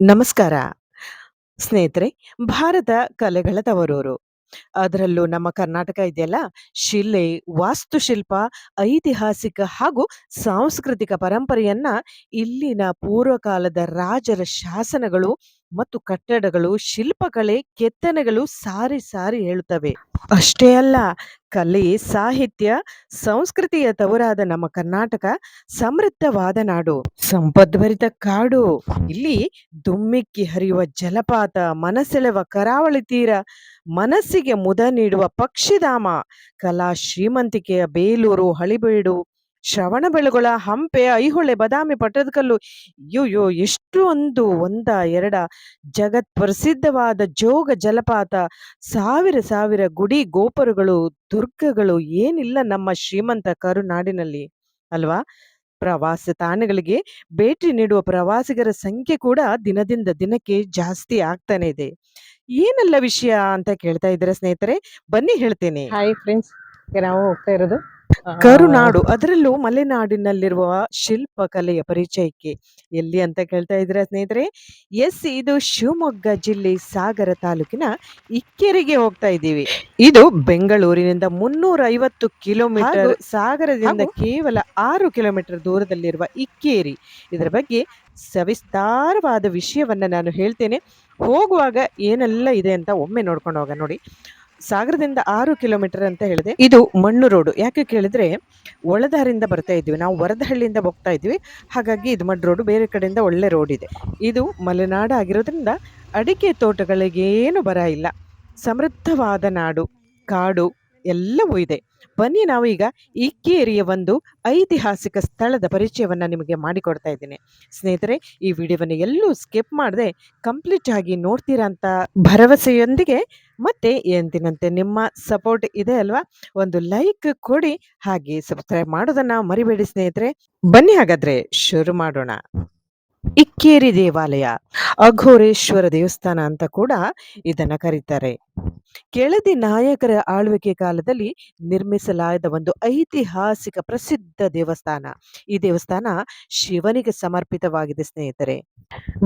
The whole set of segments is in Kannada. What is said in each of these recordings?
ನಮಸ್ಕಾರ. ಸ್ನೇಹಿತರೆ, ಭಾರತ ಕಲೆಗಳ ತವರೂರು. ಅದರಲ್ಲೂ ನಮ್ಮ ಕರ್ನಾಟಕ ಇದೆಯಲ್ಲ, ಶಿಲೆ, ವಾಸ್ತುಶಿಲ್ಪ, ಐತಿಹಾಸಿಕ ಹಾಗೂ ಸಾಂಸ್ಕೃತಿಕ ಪರಂಪರೆಯನ್ನ ಇಲ್ಲಿನ ಪೂರ್ವಕಾಲದ ರಾಜರ ಶಾಸನಗಳು ಮತ್ತು ಕಟ್ಟಡಗಳು, ಶಿಲ್ಪಕಲೆ, ಕೆತ್ತನೆಗಳು ಸಾರಿ ಸಾರಿ ಹೇಳುತ್ತವೆ. ಅಷ್ಟೇ ಅಲ್ಲ, ಕಲೆ, ಸಾಹಿತ್ಯ, ಸಂಸ್ಕೃತಿಯ ತವರಾದ ನಮ್ಮ ಕರ್ನಾಟಕ ಸಮೃದ್ಧವಾದ ನಾಡು, ಸಂಪದ್ಭರಿತ ಕಾಡು. ಇಲ್ಲಿ ದುಮ್ಮಿಕ್ಕಿ ಹರಿಯುವ ಜಲಪಾತ, ಮನಸೆಳೆವ ಕರಾವಳಿ ತೀರ, ಮನಸ್ಸಿಗೆ ಮುದ ನೀಡುವ ಪಕ್ಷಿಧಾಮ, ಕಲಾ ಶ್ರೀಮಂತಿಕೆಯ ಬೇಲೂರು, ಹಳೆಬೀಡು, ಶ್ರವಣಬೆಳಗೊಳ, ಹಂಪೆ, ಐಹೊಳೆ, ಬದಾಮಿ ಪಟ್ಟದಕಲ್ಲು ಅಯ್ಯೋಯ್ಯೋ ಎಷ್ಟು ಒಂದು ಒಂದ ಎರಡ ಜಗತ್ ಪ್ರಸಿದ್ಧವಾದ ಜೋಗ ಜಲಪಾತ, ಸಾವಿರ ಸಾವಿರ ಗುಡಿ ಗೋಪುರಗಳು, ದುರ್ಗಗಳು ಏನಿಲ್ಲ ನಮ್ಮ ಶ್ರೀಮಂತ ಕರುನಾಡಿನಲ್ಲಿ ಅಲ್ವಾ? ಪ್ರವಾಸ ತಾಣಗಳಿಗೆ ಭೇಟಿ ನೀಡುವ ಪ್ರವಾಸಿಗರ ಸಂಖ್ಯೆ ಕೂಡ ದಿನದಿಂದ ದಿನಕ್ಕೆ ಜಾಸ್ತಿ ಆಗ್ತಾನೆ ಇದೆ. ಏನೆಲ್ಲ ವಿಷಯ ಅಂತ ಕೇಳ್ತಾ ಇದ್ದೀರಾ ಸ್ನೇಹಿತರೆ? ಬನ್ನಿ ಹೇಳ್ತೇನೆ. ಹಾಯ್ ಫ್ರೆಂಡ್ಸ್ ನಾವು ಹೋಗ್ತಾ ಇರೋದು ಕರುನಾಡು ಅದರಲ್ಲೂ ಮಲೆನಾಡಿನಲ್ಲಿರುವ ಶಿಲ್ಪಕಲೆಯ ಪರಿಚಯಕ್ಕೆ ಎಲ್ಲಿ ಅಂತ ಕೇಳ್ತಾ ಇದ್ದೀರಾ ಸ್ನೇಹಿತರೆ? ಎಸ್ ಇದು ಶಿವಮೊಗ್ಗ ಜಿಲ್ಲೆ ಸಾಗರ ತಾಲೂಕಿನ ಇಕ್ಕೇರಿಗೆ ಹೋಗ್ತಾ ಇದ್ದೀವಿ. ಇದು ಬೆಂಗಳೂರಿನಿಂದ ಮುನ್ನೂರ ಐವತ್ತು ಕಿಲೋಮೀಟರ್ ಸಾಗರದಿಂದ ಕೇವಲ ಆರು ಕಿಲೋಮೀಟರ್ ದೂರದಲ್ಲಿರುವ ಇಕ್ಕೇರಿ. ಇದರ ಬಗ್ಗೆ ಸವಿಸ್ತಾರವಾದ ವಿಷಯವನ್ನ ನಾನು ಹೇಳ್ತೇನೆ. ಹೋಗುವಾಗ ಏನೆಲ್ಲ ಇದೆ ಅಂತ ಒಮ್ಮೆ ನೋಡ್ಕೊಂಡು ಹೋಗ ನೋಡಿ ಸಾಗರದಿಂದ ಆರು ಕಿಲೋಮೀಟರ್ ಅಂತ ಹೇಳಿದೆ. ಇದು ಮಣ್ಣು ರೋಡು. ಯಾಕೆ ಕೇಳಿದ್ರೆ ಒಳದಾರಿಂದ ಬರ್ತಾ ಇದ್ವಿ. ನಾವು ವರದಹಳ್ಳಿಯಿಂದ ಹೋಗ್ತಾ ಇದ್ವಿ. ಹಾಗಾಗಿ ಇದು ಮಣ್ಣು ರೋಡು. ಬೇರೆ ಕಡೆಯಿಂದ ಒಳ್ಳೆ ರೋಡ್ ಇದೆ. ಇದು ಮಲೆನಾಡು ಆಗಿರೋದ್ರಿಂದ ಅಡಿಕೆ ತೋಟಗಳಿಗೇನು ಬರ ಇಲ್ಲ. ಸಮೃದ್ಧವಾದ ನಾಡು, ಕಾಡು ಎಲ್ಲವೂ ಇದೆ. ಬನ್ನಿ ನಾವು ಈಗ ಇಕ್ಕೇರಿಯ ಒಂದು ಐತಿಹಾಸಿಕ ಸ್ಥಳದ ಪರಿಚಯವನ್ನು ನಿಮಗೆ ಮಾಡಿಕೊಡ್ತಾ ಇದ್ದೀನಿ. ಸ್ನೇಹಿತರೆ, ಈ ವಿಡಿಯೋವನ್ನು ಎಲ್ಲೂ ಸ್ಕಿಪ್ ಮಾಡದೆ ಕಂಪ್ಲೀಟ್ ಆಗಿ ನೋಡ್ತೀರಾ ಅಂತ ಭರವಸೆಯೊಂದಿಗೆ ಮತ್ತೆ ಎಂದಿನಂತೆ ನಿಮ್ಮ ಸಪೋರ್ಟ್ ಇದೆ ಅಲ್ವಾ? ಒಂದು ಲೈಕ್ ಕೊಡಿ, ಹಾಗೆ ಸಬ್ಸ್ಕ್ರೈಬ್ ಮಾಡೋದನ್ನ ಮರಿಬೇಡಿ ಸ್ನೇಹಿತರೆ. ಬನ್ನಿ ಹಾಗಾದ್ರೆ ಶುರು ಮಾಡೋಣ. ಇಕ್ಕೇರಿ ದೇವಾಲಯ, ಅಘೋರೇಶ್ವರ ದೇವಸ್ಥಾನ ಅಂತ ಕೂಡ ಇದನ್ನ ಕರೀತಾರೆ. ಕೆಳದಿ ನಾಯಕರ ಆಳ್ವಿಕೆ ಕಾಲದಲ್ಲಿ ನಿರ್ಮಿಸಲಾದ ಒಂದು ಐತಿಹಾಸಿಕ ಪ್ರಸಿದ್ಧ ದೇವಸ್ಥಾನ. ಈ ದೇವಸ್ಥಾನ ಶಿವನಿಗೆ ಸಮರ್ಪಿತವಾಗಿದೆ ಸ್ನೇಹಿತರೆ.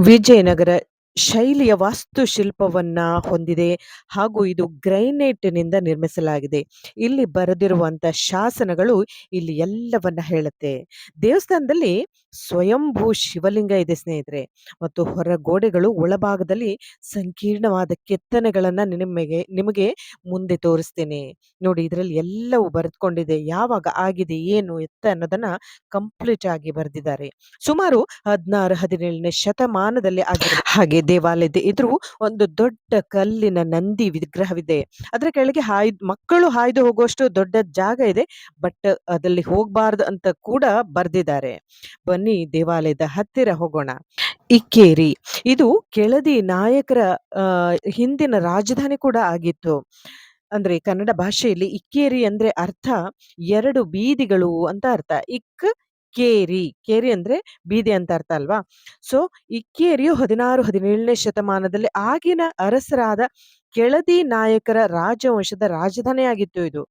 ವಿಜಯನಗರ ಶೈಲಿಯ ವಾಸ್ತುಶಿಲ್ಪವನ್ನ ಹೊಂದಿದೆ ಹಾಗೂ ಇದು ಗ್ರೈನೇಟ್ನಿಂದ ನಿರ್ಮಿಸಲಾಗಿದೆ. ಇಲ್ಲಿ ಬರೆದಿರುವಂತ ಶಾಸನಗಳು ಇಲ್ಲಿ ಎಲ್ಲವನ್ನ ಹೇಳುತ್ತೆ. ದೇವಸ್ಥಾನದಲ್ಲಿ ಸ್ವಯಂಭೂ ಶಿವಲಿಂಗ ಇದೆ ಸ್ನೇಹಿತರೆ. ಮತ್ತು ಹೊರ ಗೋಡೆಗಳು ಒಳಭಾಗದಲ್ಲಿ ಸಂಕೀರ್ಣವಾದ ಕೆತ್ತನೆಗಳನ್ನ ನಿಮಗೆ ನಿಮಗೆ ಮುಂದೆ ತೋರಿಸ್ತೇನೆ. ನೋಡಿ, ಇದರಲ್ಲಿ ಎಲ್ಲವೂ ಬರೆದುಕೊಂಡಿದೆ. ಯಾವಾಗ ಆಗಿದೆ, ಏನು, ಎತ್ತ ಅನ್ನೋದನ್ನ ಕಂಪ್ಲೀಟ್ ಆಗಿ ಬರೆದಿದ್ದಾರೆ. ಸುಮಾರು ಹದಿನಾರು, ಹದಿನೇಳನೇ ಶತಮಾನದಲ್ಲಿ ಆಗಿದೆ ಹಾಗೆ ದೇವಾಲಯದ ಎದುರು ಒಂದು ದೊಡ್ಡ ಕಲ್ಲಿನ ನಂದಿ ವಿಗ್ರಹವಿದೆ. ಅದರ ಕೆಳಗೆ ಹಾಯ್ದು, ಮಕ್ಕಳು ಹಾಯ್ದು ಹೋಗುವಷ್ಟು ದೊಡ್ಡ ಜಾಗ ಇದೆ, ಬಟ್ ಅದಲ್ಲಿ ಹೋಗಬಾರ್ದು ಅಂತ ಕೂಡ ಬರ್ದಿದ್ದಾರೆ. ಬನ್ನಿ ದೇವಾಲಯದ ಹತ್ತಿರ ಹೋಗೋಣ. ಇಕ್ಕೇರಿ. ಇದು ಕೆಳದಿ ನಾಯಕರ ಹಿಂದಿನ ರಾಜಧಾನಿ ಕೂಡ ಆಗಿತ್ತು. ಅಂದ್ರೆ ಕನ್ನಡ ಭಾಷೆಯಲ್ಲಿ ಇಕ್ಕೇರಿ ಅಂದ್ರೆ ಅರ್ಥ ಎರಡು ಬೀದಿಗಳು ಅಂತ ಅರ್ಥ. ಇಕ್ ಕೇರಿ ಕೇರಿ ಅಂದ್ರೆ ಬೀದಿ ಅಂತ ಅರ್ಥ ಅಲ್ವಾ? ಸೊ ಇಕ್ಕೇರಿಯು ಹದಿನಾರು, ಹದಿನೇಳನೇ ಶತಮಾನದಲ್ಲಿ ಆಗಿನ ಅರಸರಾದ ಕೆಳದಿ ನಾಯಕರ ರಾಜವಂಶದ ರಾಜಧಾನಿಯಾಗಿತ್ತು ಇದು.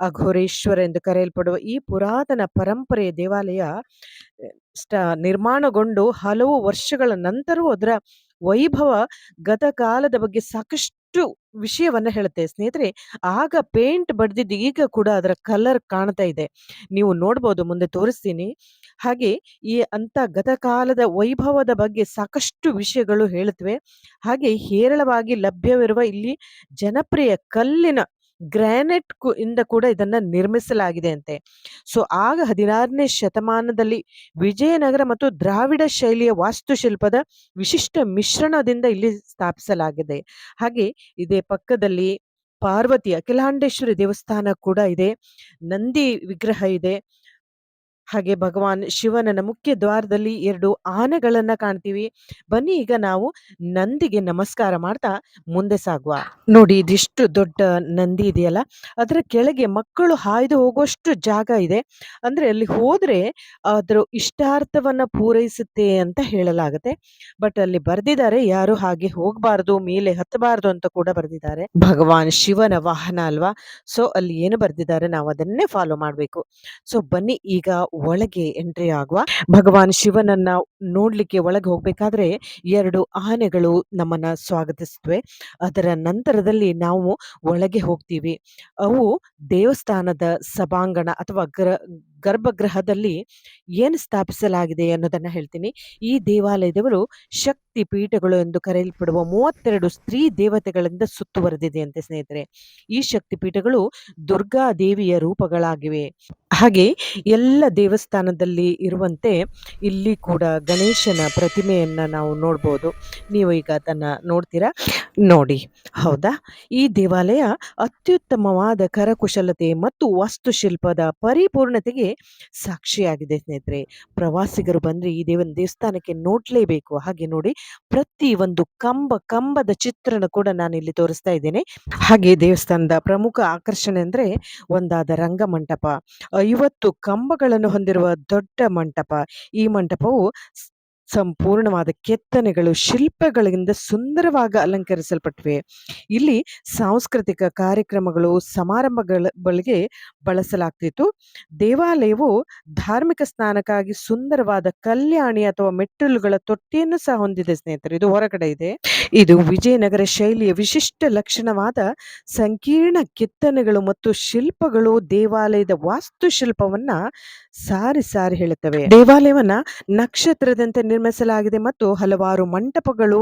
ಅಘೋರೇಶ್ವರ ಎಂದು ಕರೆಯಲ್ಪಡುವ ಈ ಪುರಾತನ ಪರಂಪರೆಯ ದೇವಾಲಯ ಸ್ಟ, ನಿರ್ಮಾಣಗೊಂಡು ಹಲವು ವರ್ಷಗಳ ನಂತರವೂ ಅದರ ವೈಭವ ಗತಕಾಲದ ಬಗ್ಗೆ ಸಾಕಷ್ಟು ವಿಷಯವನ್ನ ಹೇಳುತ್ತೆ. ಸ್ನೇಹಿತರೆ, ಆಗ ಪೇಂಟ್ ಬಡ್ದಿದ್ದು ಈಗ ಕೂಡ ಅದರ ಕಲರ್ ಕಾಣ್ತಾ ಇದೆ. ನೀವು ನೋಡ್ಬೋದು, ಮುಂದೆ ತೋರಿಸ್ತೀನಿ. ಹಾಗೆ ಈ ಅಂತ ಗತಕಾಲದ ವೈಭವದ ಬಗ್ಗೆ ಸಾಕಷ್ಟು ವಿಷಯಗಳು ಹೇಳುತ್ತವೆ ಹಾಗೆ ಹೇರಳವಾಗಿ ಲಭ್ಯವಿರುವ ಇಲ್ಲಿ ಜನಪ್ರಿಯ ಕಲ್ಲಿನ ಗ್ರಾನೈಟ್ ಇಂದ ಕೂಡ ಇದನ್ನ ನಿರ್ಮಿಸಲಾಗಿದೆ ಅಂತೆ. ಸೊ, ಆಗ ಹದಿನಾರನೇ ಶತಮಾನದಲ್ಲಿ ವಿಜಯನಗರ ಮತ್ತು ದ್ರಾವಿಡ ಶೈಲಿಯ ವಾಸ್ತುಶಿಲ್ಪದ ವಿಶಿಷ್ಟ ಮಿಶ್ರಣದಿಂದ ಇಲ್ಲಿ ಸ್ಥಾಪಿಸಲಾಗಿದೆ. ಹಾಗೆ ಇದೇ ಪಕ್ಕದಲ್ಲಿ ಪಾರ್ವತಿ ಅಖಿಲಾಂಡೇಶ್ವರಿ ದೇವಸ್ಥಾನ ಕೂಡ ಇದೆ. ನಂದಿ ವಿಗ್ರಹ ಇದೆ. ಹಾಗೆ ಭಗವಾನ್ ಶಿವನನ ಮುಖ್ಯ ದ್ವಾರದಲ್ಲಿ ಎರಡು ಆನೆಗಳನ್ನ ಕಾಣ್ತೀವಿ. ಬನ್ನಿ ಈಗ ನಾವು ನಂದಿಗೆ ನಮಸ್ಕಾರ ಮಾಡ್ತಾ ಮುಂದೆ ಸಾಗುವ. ನೋಡಿ ಇದಿಷ್ಟು ದೊಡ್ಡ ನಂದಿ ಇದೆಯಲ್ಲ, ಅದರ ಕೆಳಗೆ ಮಕ್ಕಳು ಹಾಯ್ದು ಹೋಗುವಷ್ಟು ಜಾಗ ಇದೆ. ಅಂದ್ರೆ ಅಲ್ಲಿ ಹೋದ್ರೆ ಅದ್ರ ಇಷ್ಟಾರ್ಥವನ್ನ ಪೂರೈಸುತ್ತೆ ಅಂತ ಹೇಳಲಾಗುತ್ತೆ. ಬಟ್ ಅಲ್ಲಿ ಬರ್ದಿದ್ದಾರೆ, ಯಾರು ಹಾಗೆ ಹೋಗಬಾರದು, ಮೇಲೆ ಹತ್ತಬಾರ್ದು ಅಂತ ಕೂಡ ಬರ್ದಿದ್ದಾರೆ. ಭಗವಾನ್ ಶಿವನ ವಾಹನ ಅಲ್ವಾ? ಸೊ ಅಲ್ಲಿ ಏನು ಬರ್ದಿದ್ದಾರೆ ನಾವು ಅದನ್ನೇ ಫಾಲೋ ಮಾಡಬೇಕು. ಸೊ ಬನ್ನಿ ಈಗ ಒಳಗೆ ಎಂಟ್ರಿ ಆಗುವ ಭಗವಾನ್ ಶಿವನನ್ನ ನೋಡ್ಲಿಕ್ಕೆ ಒಳಗೆ ಹೋಗ್ಬೇಕಾದ್ರೆ ಎರಡು ಆನೆಗಳು ನಮ್ಮನ್ನ ಸ್ವಾಗತಿಸ್ತವೆ ಅದರ ನಂತರದಲ್ಲಿ ನಾವು ಒಳಗೆ ಹೋಗ್ತೀವಿ. ಅವು ದೇವಸ್ಥಾನದ ಸಭಾಂಗಣ ಅಥವಾ ಗೃ ಗರ್ಭಗೃಹದಲ್ಲಿ ಏನು ಸ್ಥಾಪಿಸಲಾಗಿದೆ ಅನ್ನೋದನ್ನು ಹೇಳ್ತೀನಿ. ಈ ದೇವಾಲಯದವರು ಶಕ್ತಿ ಪೀಠಗಳು ಎಂದು ಕರೆಯಲ್ಪಡುವ 32 ಸ್ತ್ರೀ ದೇವತೆಗಳಿಂದ ಸುತ್ತುವರೆದಿದೆಯಂತೆ ಸ್ನೇಹಿತರೆ. ಈ ಶಕ್ತಿ ಪೀಠಗಳು ದುರ್ಗಾ ದೇವಿಯ ರೂಪಗಳಾಗಿವೆ. ಹಾಗೆ ಎಲ್ಲ ದೇವಸ್ಥಾನದಲ್ಲಿ ಇರುವಂತೆ ಇಲ್ಲಿ ಕೂಡ ಗಣೇಶನ ಪ್ರತಿಮೆಯನ್ನ ನಾವು ನೋಡ್ಬೋದು. ನೀವು ಈಗ ಅದನ್ನ ನೋಡ್ತೀರಾ? ನೋಡಿ. ಹೌದಾ? ಈ ದೇವಾಲಯ ಅತ್ಯುತ್ತಮವಾದ ಕರಕುಶಲತೆ ಮತ್ತು ವಾಸ್ತುಶಿಲ್ಪದ ಪರಿಪೂರ್ಣತೆಗೆ ಸಾಕ್ಷಿಯಾಗಿದೆ ಸ್ನೇಹಿತರೆ. ಪ್ರವಾಸಿಗರು ಬಂದ್ರೆ ಈ ದೇವನ ದೇವಸ್ಥಾನಕ್ಕೆ ನೋಡ್ಲೇಬೇಕು. ಹಾಗೆ ನೋಡಿ ಪ್ರತಿ ಒಂದು ಕಂಬ, ಕಂಬದ ಚಿತ್ರಣ ಕೂಡ ನಾನು ಇಲ್ಲಿ ತೋರಿಸ್ತಾ ಇದ್ದೇನೆ. ಹಾಗೆ ದೇವಸ್ಥಾನದ ಪ್ರಮುಖ ಆಕರ್ಷಣೆ ಅಂದ್ರೆ ಒಂದಾದ ರಂಗಮಂಟಪ. 50 ಕಂಬಗಳನ್ನು ಹೊಂದಿರುವ ದೊಡ್ಡ ಮಂಟಪ. ಈ ಮಂಟಪವು ಸಂಪೂರ್ಣವಾದ ಕೆತ್ತನೆಗಳು, ಶಿಲ್ಪಗಳಿಂದ ಸುಂದರವಾಗಿ ಅಲಂಕರಿಸಲ್ಪಟ್ಟಿವೆ. ಇಲ್ಲಿ ಸಾಂಸ್ಕೃತಿಕ ಕಾರ್ಯಕ್ರಮಗಳು, ಸಮಾರಂಭಗಳ ಬಳಿಗೆ ಬಳಸಲಾಗ್ತಿತ್ತು. ದೇವಾಲಯವು ಧಾರ್ಮಿಕ ಸ್ನಾನಕ್ಕಾಗಿ ಸುಂದರವಾದ ಕಲ್ಯಾಣಿ ಅಥವಾ ಮೆಟ್ಟಿಲುಗಳ ತೊಟ್ಟಿಯನ್ನು ಸಹ ಹೊಂದಿದೆ ಸ್ನೇಹಿತರೆ. ಇದು ಹೊರಗಡೆ ಇದೆ. ಇದು ವಿಜಯನಗರ ಶೈಲಿಯ ವಿಶಿಷ್ಟ ಲಕ್ಷಣವಾದ ಸಂಕೀರ್ಣ ಕೆತ್ತನೆಗಳು ಮತ್ತು ಶಿಲ್ಪಗಳು ದೇವಾಲಯದ ವಾಸ್ತುಶಿಲ್ಪವನ್ನ ಸಾರಿ ಸಾರಿ ಹೇಳುತ್ತವೆ. ದೇವಾಲಯವನ್ನ ನಕ್ಷತ್ರದಂತೆ ನಿರ್ಮಿಸಲಾಗಿದೆ ಮತ್ತು ಹಲವಾರು ಮಂಟಪಗಳು,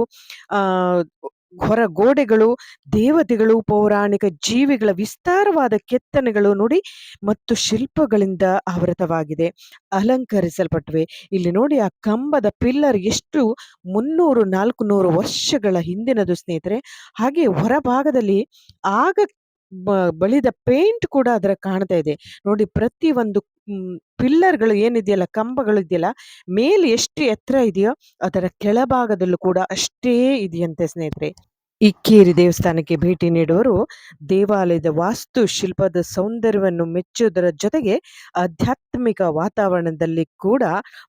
ಹೊರ ಗೋಡೆಗಳು, ದೇವತೆಗಳು, ಪೌರಾಣಿಕ ಜೀವಿಗಳ ವಿಸ್ತಾರವಾದ ಕೆತ್ತನೆಗಳು ನೋಡಿ ಮತ್ತು ಶಿಲ್ಪಗಳಿಂದ ಆವೃತವಾಗಿದೆ. ಅಲಂಕರಿಸಲ್ಪಟ್ಟಿವೆ. ಇಲ್ಲಿ ನೋಡಿ ಆ ಕಂಬದ ಪಿಲ್ಲರ್ ಎಷ್ಟು 300, 400 ವರ್ಷಗಳ ಹಿಂದಿನದು ಸ್ನೇಹಿತರೆ. ಹಾಗೆ ಹೊರಭಾಗದಲ್ಲಿ ಆಗ ಬಳಿದ ಪೇಂಟ್ ಕೂಡ ಅದರ ಕಾಣ್ತಾ ಇದೆ. ನೋಡಿ ಪ್ರತಿ ಒಂದು ಪಿಲ್ಲರ್‌ಗಳು ಏನಿದೆಯಲ್ಲ, ಕಂಬಗಳು ಇದೆಯಲ್ಲ, ಮೇಲೆ ಎಷ್ಟು ಎತ್ತರ ಇದೆಯೋ ಅದರ ಕೆಳಭಾಗದಲ್ಲೂ ಕೂಡ ಅಷ್ಟೇ ಇದೆಯಂತೆ ಸ್ನೇಹಿತರೆ. ಇಕ್ಕೇರಿ ದೇವಸ್ಥಾನಕ್ಕೆ ಭೇಟಿ ನೀಡುವರು ದೇವಾಲಯದ ವಾಸ್ತು ಶಿಲ್ಪದ ಸೌಂದರ್ಯವನ್ನು ಮೆಚ್ಚುವುದರ ಜೊತೆಗೆ ಆಧ್ಯಾತ್ಮಿಕ ವಾತಾವರಣದಲ್ಲಿ ಕೂಡ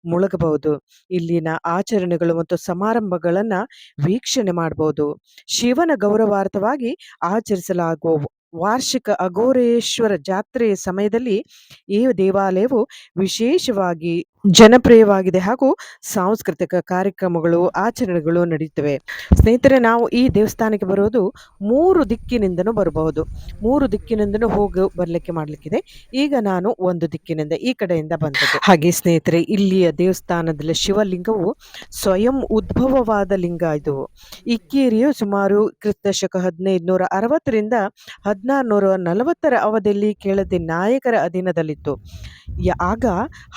ಮುಳುಗಬಹುದು. ಇಲ್ಲಿನ ಆಚರಣೆಗಳು ಮತ್ತು ಸಮಾರಂಭಗಳನ್ನ ವೀಕ್ಷಣೆ ಮಾಡಬಹುದು. ಶಿವನ ಗೌರವಾರ್ಥವಾಗಿ ಆಚರಿಸಲಾಗುವ ವಾರ್ಷಿಕ ಅಘೋರೇಶ್ವರ ಜಾತ್ರೆಯ ಸಮಯದಲ್ಲಿ ಈ ದೇವಾಲಯವು ವಿಶೇಷವಾಗಿ ಜನಪ್ರಿಯವಾಗಿದೆ ಹಾಗೂ ಸಾಂಸ್ಕೃತಿಕ ಕಾರ್ಯಕ್ರಮಗಳು, ಆಚರಣೆಗಳು ನಡೆಯುತ್ತವೆ. ಸ್ನೇಹಿತರೆ ನಾವು ಈ ದೇವಸ್ಥಾನಕ್ಕೆ ಬರೋದು ಮೂರು ದಿಕ್ಕಿನಿಂದನೂ ಬರಬಹುದು. ಮೂರು ದಿಕ್ಕಿನಿಂದನೂ ಹೋಗಿ ಬರಲಿಕ್ಕೆ ಮಾಡಲಿಕ್ಕಿದೆ ಈಗ ನಾನು ಒಂದು ದಿಕ್ಕಿನಿಂದ ಈ ಕಡೆಯಿಂದ ಬಂದದ್ದು. ಹಾಗೆ ಸ್ನೇಹಿತರೆ ಇಲ್ಲಿಯ ದೇವಸ್ಥಾನದಲ್ಲಿ ಶಿವಲಿಂಗವು ಸ್ವಯಂ ಉದ್ಭವವಾದ ಲಿಂಗ ಇದು. ಇಕ್ಕೇರಿಯು ಸುಮಾರು ಕ್ರಿಸ್ತಶಕ ಹದಿನೈದು ನೂರ ಅರವತ್ತರಿಂದ ಹದಿನಾರು ನೂರ ನಲವತ್ತರ ಅವಧಿಯಲ್ಲಿ ಕೇಳದೆ ನಾಯಕರ ಅಧೀನದಲ್ಲಿತ್ತು. ಆಗ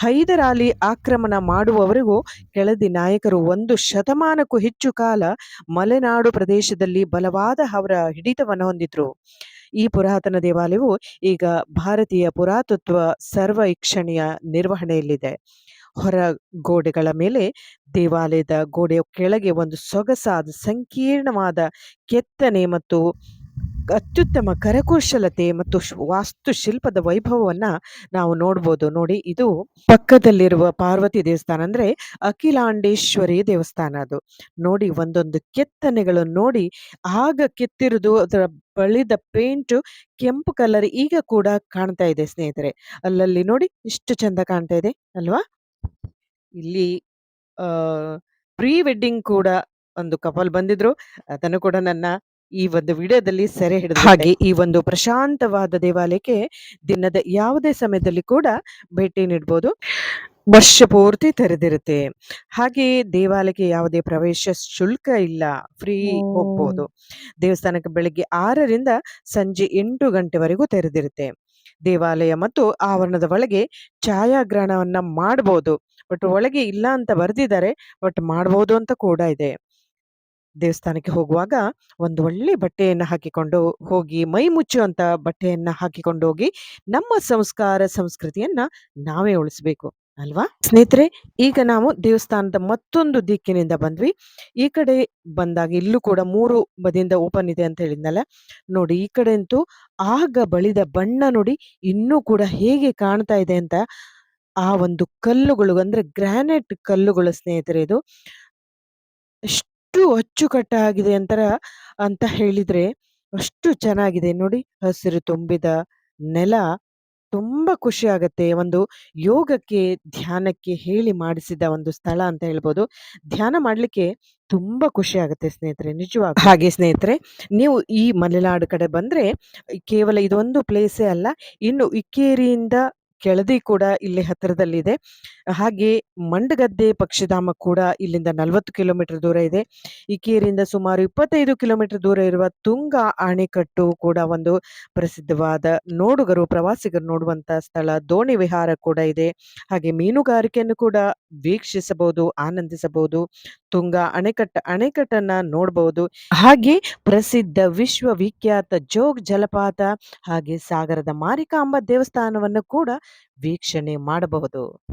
ಹೈದರಾಲಿ ಆಕ್ರಮಣ ಮಾಡುವವರೆಗೂ ಕೆಳದಿ ನಾಯಕರು ಒಂದು ಶತಮಾನಕ್ಕೂ ಹೆಚ್ಚು ಕಾಲ ಮಲೆನಾಡು ಪ್ರದೇಶದಲ್ಲಿ ಬಲವಾದ ಅವರ ಹಿಡಿತವನ್ನು ಹೊಂದಿದ್ರು. ಈ ಪುರಾತನ ದೇವಾಲಯವು ಈಗ ಭಾರತೀಯ ಪುರಾತತ್ವ ಸರ್ವೈಕ್ಷಣೆಯ ನಿರ್ವಹಣೆಯಲ್ಲಿದೆ. ಹೊರ ಗೋಡೆಗಳ ಮೇಲೆ ದೇವಾಲಯದ ಗೋಡೆಯ ಕೆಳಗೆ ಒಂದು ಸೊಗಸಾದ ಸಂಕೀರ್ಣವಾದ ಕೆತ್ತನೆ ಮತ್ತು ಅತ್ಯುತ್ತಮ ಕರಕುಶಲತೆ ಮತ್ತು ವಾಸ್ತುಶಿಲ್ಪದ ವೈಭವವನ್ನ ನಾವು ನೋಡ್ಬೋದು. ನೋಡಿ, ಇದು ಪಕ್ಕದಲ್ಲಿರುವ ಪಾರ್ವತಿ ದೇವಸ್ಥಾನ ಅಂದರೆ ಅಖಿಲಾಂಡೇಶ್ವರಿ ದೇವಸ್ಥಾನ ಅದು. ನೋಡಿ, ಒಂದೊಂದು ಕೆತ್ತನೆಗಳನ್ನು ನೋಡಿ, ಆಗ ಕೆತ್ತಿರುವುದು ಅದರ ಬಳಿದ ಪೇಂಟು ಕೆಂಪು ಕಲರ್ ಈಗ ಕೂಡ ಕಾಣ್ತಾ ಇದೆ ಸ್ನೇಹಿತರೆ. ಅಲ್ಲಲ್ಲಿ ನೋಡಿ, ಇಷ್ಟು ಚಂದ ಕಾಣ್ತಾ ಇದೆ ಅಲ್ವಾ? ಇಲ್ಲಿ ಪ್ರೀ ವೆಡ್ಡಿಂಗ್ ಕೂಡ ಒಂದು ಕಪಲ್ ಬಂದಿದ್ರು. ಅದನ್ನು ಕೂಡ ನನ್ನ ಈ ಒಂದು ವಿಡಿಯೋದಲ್ಲಿ ಸೆರೆ ಹಿಡಿದ ಹಾಗೆ ಈ ಒಂದು ಪ್ರಶಾಂತವಾದ ದೇವಾಲಯಕ್ಕೆ ದಿನದ ಯಾವುದೇ ಸಮಯದಲ್ಲಿ ಕೂಡ ಭೇಟಿ ನೀಡಬಹುದು ವರ್ಷ ಪೂರ್ತಿ ತೆರೆದಿರುತ್ತೆ. ಹಾಗೆ ದೇವಾಲಯಕ್ಕೆ ಯಾವುದೇ ಪ್ರವೇಶ ಶುಲ್ಕ ಇಲ್ಲ. ಫ್ರೀ. ಹೋಗ್ಬೋದು. ದೇವಸ್ಥಾನಕ್ಕೆ ಬೆಳಿಗ್ಗೆ ಆರರಿಂದ ಸಂಜೆ ಎಂಟು ಗಂಟೆವರೆಗೂ ತೆರೆದಿರುತ್ತೆ. ದೇವಾಲಯ ಮತ್ತು ಆವರಣದ ಒಳಗೆ ಛಾಯಾಗ್ರಹಣವನ್ನ ಮಾಡಬಹುದು ಬಟ್ ಒಳಗೆ ಇಲ್ಲ ಅಂತ ಬರೆದಿದ್ದಾರೆ ಬಟ್ ಮಾಡಬಹುದು ಅಂತ ಕೂಡ ಇದೆ. ದೇವಸ್ಥಾನಕ್ಕೆ ಹೋಗುವಾಗ ಒಂದು ಒಳ್ಳೆ ಬಟ್ಟೆಯನ್ನು ಹಾಕಿಕೊಂಡು ಹೋಗಿ, ಮೈ ಮುಚ್ಚುವಂತ ಬಟ್ಟೆಯನ್ನ ಹಾಕಿಕೊಂಡು ಹೋಗಿ, ನಮ್ಮ ಸಂಸ್ಕಾರ, ಸಂಸ್ಕೃತಿಯನ್ನ ನಾವೇ ಉಳಿಸ್ಬೇಕು ಅಲ್ವಾ? ಸ್ನೇಹಿತರೆ ಈಗ ನಾವು ದೇವಸ್ಥಾನದ ಮತ್ತೊಂದು ದಿಕ್ಕಿನಿಂದ ಬಂದ್ವಿ. ಈ ಕಡೆ ಬಂದಾಗ ಇಲ್ಲೂ ಕೂಡ ಮೂರು ಬದಿಯಿಂದ ಓಪನ್ ಇದೆ ಅಂತ ಹೇಳಿದ್ನಲ್ಲ. ನೋಡಿ ಈ ಕಡೆ ಅಂತೂ ಆಗ ಬಳಿದ ಬಣ್ಣ ನೋಡಿ ಇನ್ನೂ ಕೂಡ ಹೇಗೆ ಕಾಣ್ತಾ ಇದೆ ಅಂತ. ಆ ಒಂದು ಕಲ್ಲುಗಳು ಅಂದ್ರೆ ಗ್ರಾನೈಟ್ ಕಲ್ಲುಗಳು ಸ್ನೇಹಿತರೆ ಇದು. ಎಷ್ಟು ಅಚ್ಚುಕಟ್ಟಾಗಿದೆ ಅಂತರ ಅಂತ ಹೇಳಿದ್ರೆ ಅಷ್ಟು ಚೆನ್ನಾಗಿದೆ ನೋಡಿ. ಹಸಿರು ತುಂಬಿದ ನೆಲ, ತುಂಬ ಖುಷಿ ಆಗತ್ತೆ. ಒಂದು ಯೋಗಕ್ಕೆ, ಧ್ಯಾನಕ್ಕೆ ಹೇಳಿ ಮಾಡಿಸಿದ ಒಂದು ಸ್ಥಳ ಅಂತ ಹೇಳ್ಬೋದು. ಧ್ಯಾನ ಮಾಡಲಿಕ್ಕೆ ತುಂಬ ಖುಷಿ ಆಗುತ್ತೆ ಸ್ನೇಹಿತರೆ ನಿಜವಾಗ ಹಾಗೆ ಸ್ನೇಹಿತರೆ ನೀವು ಈ ಮಲೆನಾಡು ಕಡೆ ಬಂದ್ರೆ ಕೇವಲ ಇದೊಂದು ಪ್ಲೇಸೇ ಅಲ್ಲ, ಇನ್ನು ಇಕ್ಕೇರಿಯಿಂದ ಕೆಳದಿ ಕೂಡ ಇಲ್ಲಿ ಹತ್ತಿರದಲ್ಲಿದೆ. ಹಾಗೆ ಮಂಡಗದ್ದೆ ಪಕ್ಷಿಧಾಮ ಕೂಡ ಇಲ್ಲಿಂದ 40 ಕಿಲೋಮೀಟರ್ ದೂರ ಇದೆ. ಇಕೇರಿಯಿಂದ ಸುಮಾರು 25 ಕಿಲೋಮೀಟರ್ ದೂರ ಇರುವ ತುಂಗಾ ಅಣೆಕಟ್ಟು ಕೂಡ ಒಂದು ಪ್ರಸಿದ್ಧವಾದ ನೋಡುಗರು, ಪ್ರವಾಸಿಗರು ನೋಡುವಂತ ಸ್ಥಳ. ದೋಣಿ ವಿಹಾರ ಕೂಡ ಇದೆ. ಹಾಗೆ ಮೀನುಗಾರಿಕೆಯನ್ನು ಕೂಡ ವೀಕ್ಷಿಸಬಹುದು, ಆನಂದಿಸಬಹುದು. ತುಂಗಾ ಅಣೆಕಟ್ಟ ಅಣೆಕಟ್ಟನ್ನ ನೋಡಬಹುದು ಹಾಗೆ ಪ್ರಸಿದ್ಧ ವಿಶ್ವವಿಖ್ಯಾತ ಜೋಗ್ ಜಲಪಾತ, ಹಾಗೆ ಸಾಗರದ ಮಾರಿಕಾಂಬ ದೇವಸ್ಥಾನವನ್ನು ಕೂಡ ವೀಕ್ಷಣೆ ಮಾಡಬಹುದು.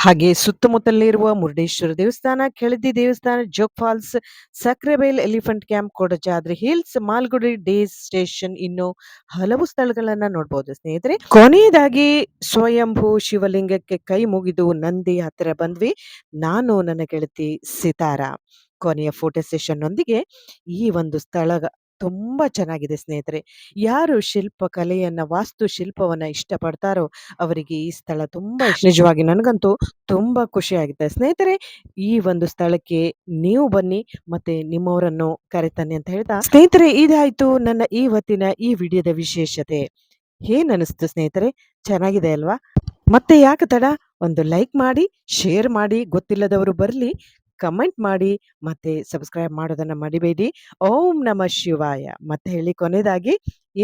ಹಾಗೆ ಸುತ್ತಮುತ್ತಲಿರುವ ಮುರುಡೇಶ್ವರ ದೇವಸ್ಥಾನ, ಕೆಳದಿ ದೇವಸ್ಥಾನ, Jog falls, Sakrebail elephant camp, Kodachadri hills, Malgudi days station ಇನ್ನು ಹಲವು ಸ್ಥಳಗಳನ್ನ ನೋಡಬಹುದು ಸ್ನೇಹಿತರೆ. ಕೊನೆಯದಾಗಿ ಸ್ವಯಂಭೂ ಶಿವಲಿಂಗಕ್ಕೆ ಕೈ ಮುಗಿದು ನಂದಿ ಹತ್ತಿರ ಬಂದ್ವಿ. ನಾನು ನನ್ನ ಗೆಳತಿ ಸಿತಾರ. ಕೊನೆಯ ಫೋಟೋ ಸೆಷನ್ ನೊಂದಿಗೆ ಈ ಒಂದು ಸ್ಥಳ ತುಂಬ ಚೆನ್ನಾಗಿದೆ ಸ್ನೇಹಿತರೆ. ಯಾರು ಶಿಲ್ಪಕಲೆಯನ್ನ, ವಾಸ್ತುಶಿಲ್ಪವನ್ನ ಇಷ್ಟಪಡ್ತಾರೋ ಅವರಿಗೆ ಈ ಸ್ಥಳ ತುಂಬ ನಿಜವಾಗಿ ನನಗಂತೂ ತುಂಬ ಖುಷಿಯಾಗಿದೆ. ಸ್ನೇಹಿತರೆ ಈ ಒಂದು ಸ್ಥಳಕ್ಕೆ ನೀವು ಬನ್ನಿ ಮತ್ತೆ ನಿಮ್ಮವರನ್ನು ಕರೆತನ್ನಿ ಅಂತ ಹೇಳ್ತಾ ಸ್ನೇಹಿತರೆ ಇದಾಯ್ತು ನನ್ನ ಈ ಹೊತ್ತಿನ ಈ ವಿಡಿಯೋದ ವಿಶೇಷತೆ. ಏನನಿಸ್ತು ಸ್ನೇಹಿತರೆ? ಚೆನ್ನಾಗಿದೆ ಅಲ್ವಾ? ಮತ್ತೆ ಯಾಕೆ ತಡ? ಒಂದು ಲೈಕ್ ಮಾಡಿ, ಶೇರ್ ಮಾಡಿ, ಗೊತ್ತಿಲ್ಲದವರು ಬರ್ಲಿ, ಕಮೆಂಟ್ ಮಾಡಿ, ಮತ್ತೆ ಸಬ್ಸ್ಕ್ರೈಬ್ ಮಾಡೋದನ್ನ ಮಡಿಬೇಡಿ ಓಂ ನಮಃ ಶಿವಾಯ. ಮತ್ತೆ ಹೇಳಿ ಕೊನೆಯದಾಗಿ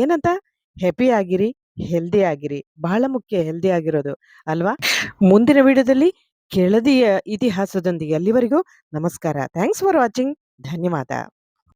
ಏನಂತ? ಹ್ಯಾಪಿ ಆಗಿರಿ, ಹೆಲ್ದಿ ಆಗಿರಿ. ಬಹಳ ಮುಖ್ಯ ಹೆಲ್ದಿ ಆಗಿರೋದು ಅಲ್ವಾ? ಮುಂದಿನ ವಿಡಿಯೋದಲ್ಲಿ ಕೆಳದಿಯ ಇತಿಹಾಸದೊಂದಿಗೆ ಅಲ್ಲಿವರೆಗೂ ನಮಸ್ಕಾರ. Thanks for watching. ಧನ್ಯವಾದ.